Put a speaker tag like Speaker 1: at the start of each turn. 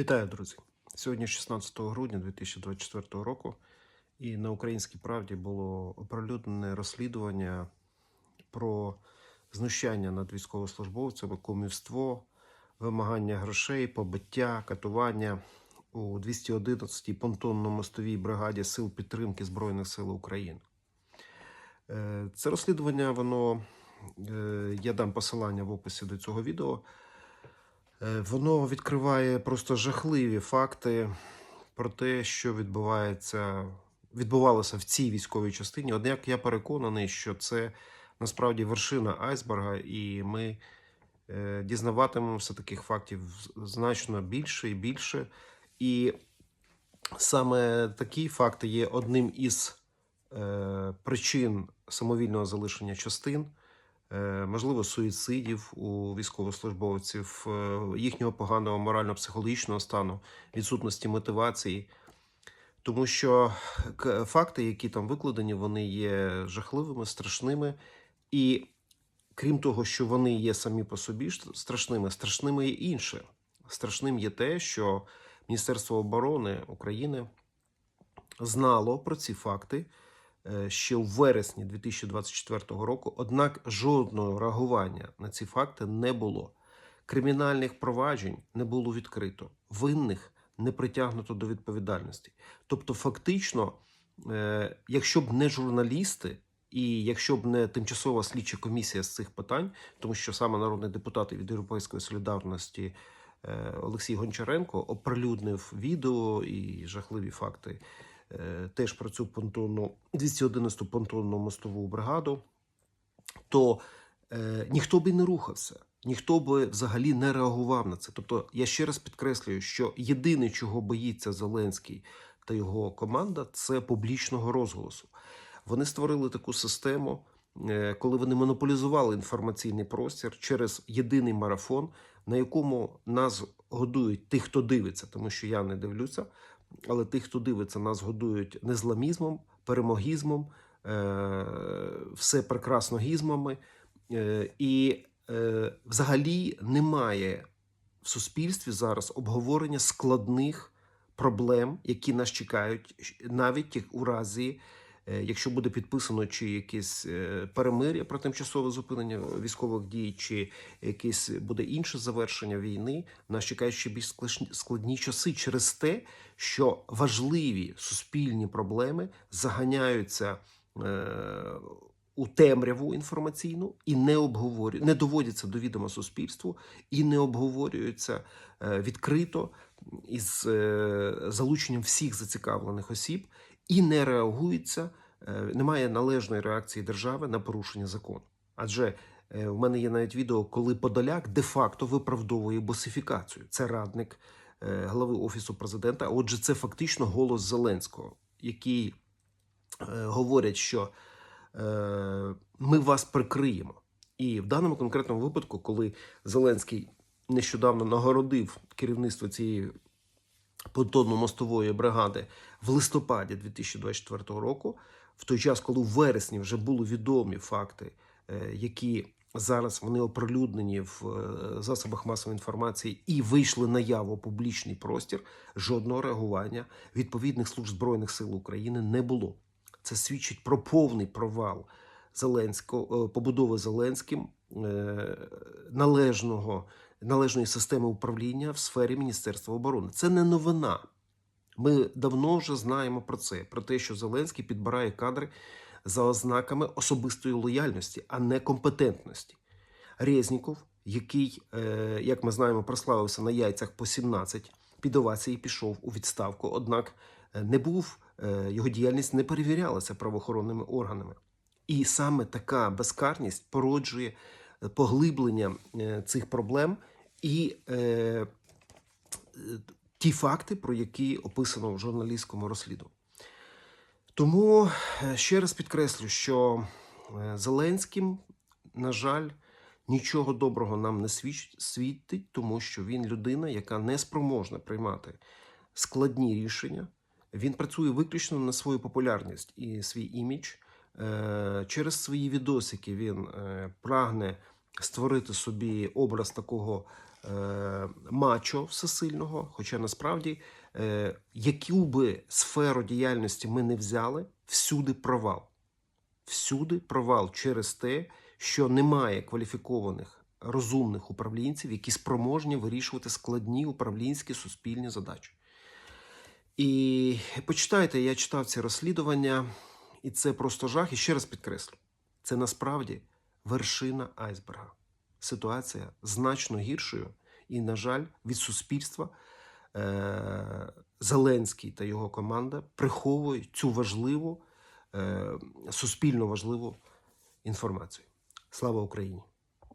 Speaker 1: Вітаю, друзі! Сьогодні 16 грудня 2024 року, і на Українській правді було оприлюднене розслідування про знущання над військовослужбовцями, кумівство, вимагання грошей, побиття, катування у 211-й понтонно-мостовій бригаді Сил підтримки Збройних сил України. Е, Це розслідування, воно е, я дам посилання в описі до цього відео. Е, Воно відкриває просто жахливі факти про те, що відбувається, відбувалося в цій військовій частині. Однак я переконаний, що це насправді вершина айсберга, і ми е, дізнаватимемося таких фактів значно більше і більше. І саме такі факти є одним із е, причин самовільного залишення частин можливо, суїцидів у військовослужбовців, е, їхнього поганого морально-психологічного стану, відсутності мотивації. Тому що факти, які там викладені, вони є жахливими, страшними. І крім того, що вони є самі по собі страшними, страшними є інше. Страшним є те, що Міністерство оборони України знало про ці факти е, ще у вересні 2024 року, однак жодного реагування на ці факти не було. Кримінальних проваджень не було відкрито, винних не притягнуто до відповідальності. Тобто, фактично, е, якщо б не журналісти, і якщо б не тимчасова слідча комісія з цих питань, тому що саме народний депутат від Європейської солідарності е, Олексій Гончаренко оприлюднив відео і жахливі факти е, теж про цю понтонну 211-ту понтонну мостову бригаду, то е, ніхто би не рухався, ніхто би взагалі не реагував на це. Тобто, я ще раз підкреслюю, що єдине, чого боїться Зеленський та його команда, це публічного розголосу. Вони створили таку систему, е, коли вони монополізували інформаційний простір через єдиний марафон, на якому нас годують тих, хто дивиться, тому що я не дивлюся. Але тих, хто дивиться, нас годують незламізмом, перемогізмом, е, все прекрасно гізмами. Е, і е, взагалі немає в суспільстві зараз обговорення складних проблем, які нас чекають, навіть у разі, якщо буде підписано чи якесь е, перемир'я про тимчасове зупинення військових дій, чи якесь буде інше завершення війни, нас чекають ще більш складні часи через те, що важливі суспільні проблеми заганяються. Е, у темряву інформаційну і не обговорю, не доводяться до відома суспільству і не обговорюються е, відкрито із е, залученням всіх зацікавлених осіб, і не реагується, е, немає належної реакції держави на порушення закону. Адже е, в мене є навіть відео, коли Подоляк де-факто виправдовує босифікацію. Це радник е, глави офісу президента. Отже, це фактично голос Зеленського, який е, говорять, що е, ми вас прикриємо. І в даному конкретному випадку, коли Зеленський нещодавно нагородив керівництво цієї понтонно-мостової бригади в листопаді 2024 року, в той час, коли в вересні вже були відомі факти, е, які зараз вони оприлюднені в е, засобах масової інформації і вийшли наяву публічний простір, жодного реагування відповідних служб збройних сил України не було. Це свідчить про повний провал Зеленського е, побудови Зеленським належного належної системи управління в сфері Міністерства оборони. Це не новина. Ми давно вже знаємо про це, про те, що Зеленський підбирає кадри за ознаками особистої лояльності, а не компетентності. Резніков, який, е, як ми знаємо, прославився на яйцях по 17, під овації пішов у відставку, однак е, не був, е, його діяльність не перевірялася правоохоронними органами. І саме така безкарність породжує поглиблення цих проблем і ті факти, про які описано в журналістському розслідуванні. Тому е, ще раз підкреслю, що е, Зеленським, на жаль, нічого доброго нам не світить, тому що він людина, яка не спроможна приймати складні рішення. Він працює виключно на свою популярність і свій імідж. Е, Через свої відосики він прагне створити собі образ такого мачо всесильного. Хоча насправді, е, яку би сферу діяльності ми не взяли, всюди провал. Всюди провал через те, що немає кваліфікованих розумних управлінців, які спроможні вирішувати складні управлінські суспільні задачі. І почитайте, я читав ці розслідування, і це просто жах. І ще раз підкреслю: це насправді вершина айсберга. Ситуація значно гіршою, і, на жаль, від суспільства е- Зеленський та його команда приховують цю важливу, е- суспільно важливу інформацію. Слава Україні!